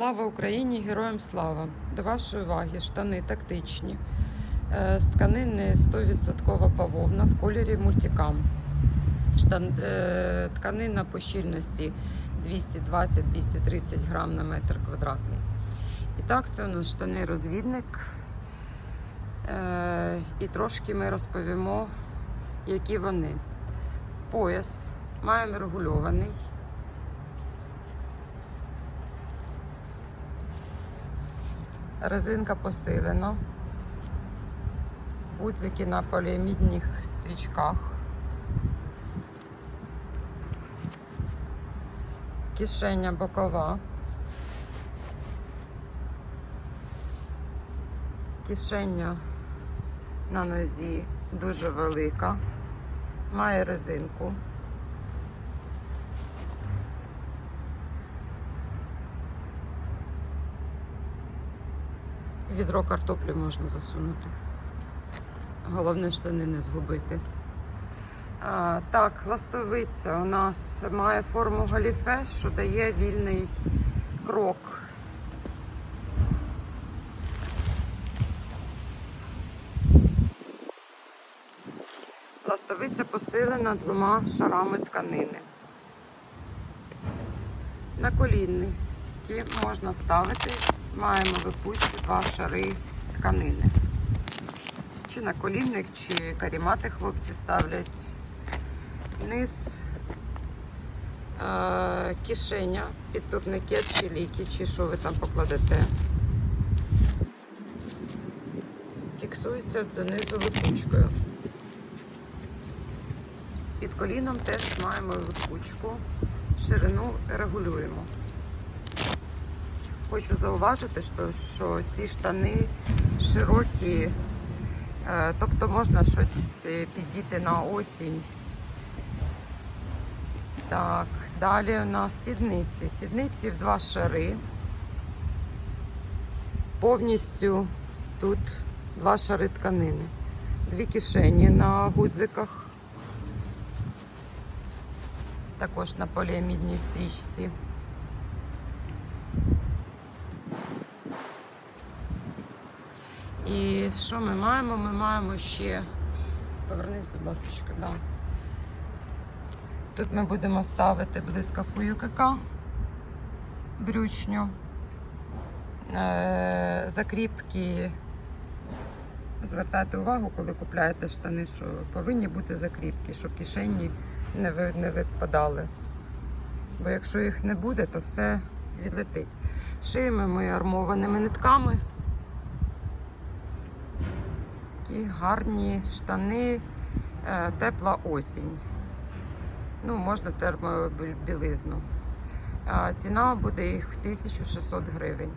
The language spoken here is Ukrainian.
Слава Україні! Героям слава! До вашої уваги штани тактичні. Е, З тканини 100% бавовна в кольорі мультикам. Штан... е, Тканина по щільності 220-230 грам на метр квадратний. І так, це у нас штани розвідник. Е, І трошки ми розповімо, які вони. Пояс маємо регульований. Резинка посилена. Гудзики на поліамідних стрічках. Кишеня бокова. Кишеня на нозі дуже велика. Має резинку. Відро картоплі можна засунути. Головне штани не згубити. А, так, ластовиця у нас має форму галіфе, що дає вільний крок. Ластовиця посилена двома шарами тканини. На колінники можна вставити, маємо випусті два шари тканини. Чи на колінник, чи карімати хлопці ставлять. Низ е, кишеня під турникет чи ліки, чи що ви там покладете. Фіксується донизу липучкою. Під коліном теж маємо липучку, ширину регулюємо. Хочу зауважити, що, що ці штани широкі, е, тобто можна щось е, піддіти на осінь. Так, далі у нас сідниці. Сідниці в два шари. Повністю тут два шари тканини. Дві кишені на гудзиках. Також на поліамідній стрічці. І що ми маємо? Ми маємо ще. Повернись, будь ласка, да. Тут ми будемо ставити блискавку ЮКК, брючню, е, закріпки. Звертайте увагу, коли купляєте штани, що повинні бути закріпки, щоб кишені не, відпадали. Бо якщо їх не буде, то все відлетить. Шиємо ми армованими нитками. Такі гарні штани, е, тепла осінь. Ну, можна термобілизну. Ціна буде їх 1600 гривень.